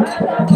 या डावाला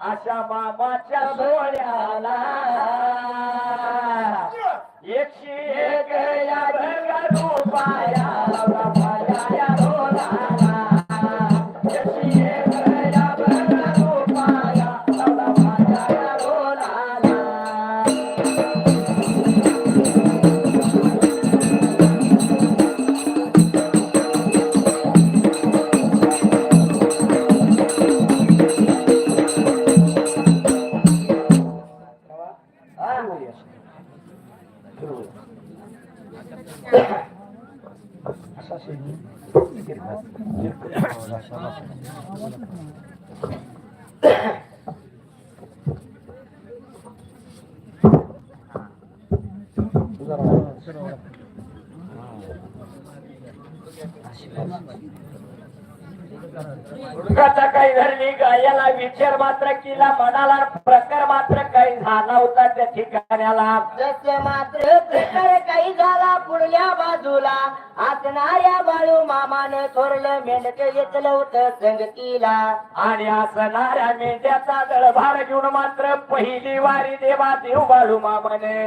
अशा मामाच्या डोळ्याला एकशे एक या भंगा रुपाया काही धरली गायाला विचार मात्र केला मनाला प्रकार मात्र काही झाला होता त्या ठिकाण्याला. जसे मात्र प्रकार काही झाला पुढल्या बाजूला असणाऱ्या बाळू मामानं थोरलं मेंढक घेतलं होतं संगतीला. आणि असणाऱ्या मेंढ्याचा दळभार घेऊन मात्र पहिली वारी देवा देव बाळू मामाने.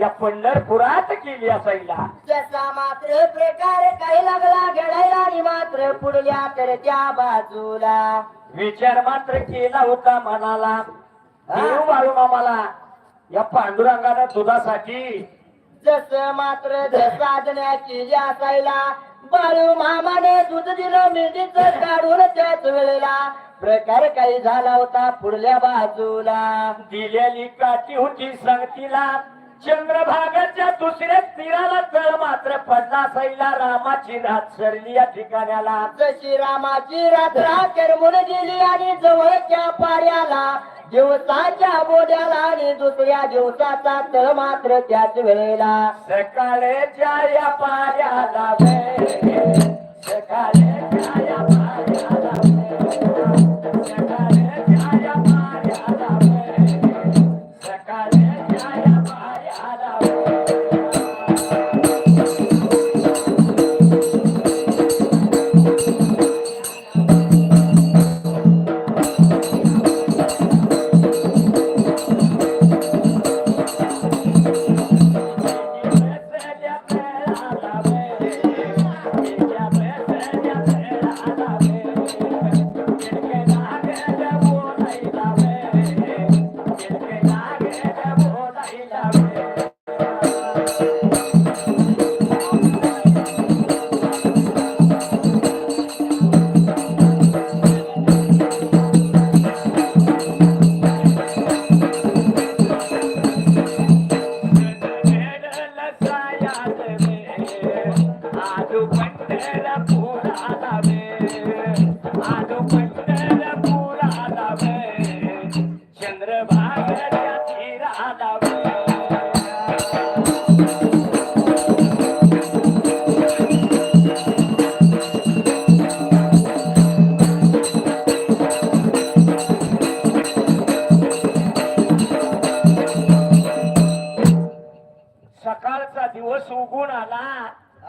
या पंढरपुरात केली असायला. जसा मात्र प्रकार काही लागला? घडायला आणि मात्र पुढल्या तर त्या बाजूला. विचार मात्र केला होता मनाला. देव बाळू मामाला या पांडुरंगानं दुधासाठी जस मात्र साधण्याची असायला बाळू मामाने दूध दिलं मेंढीच काढून त्याच वेळेला. प्रकार काही झाला होता पुढल्या बाजूला. दिलेली काठी होती सांगतीला. चंद्रभागाच्या दुसऱ्या तीराला तळ मात्र पडला सैला रामाची रात सरली या ठिकाण्याला. जशी रामाची रात्रा करमून गेली आणि जवळच्या पाऱ्याला दिवसाच्या बोड्याला आणि दुसऱ्या दिवसाचा तळ मात्र त्याच वेळेला. सकाळच्या या पायाला वे सकाळच्या या I'll do what the hell I want, I'll do it.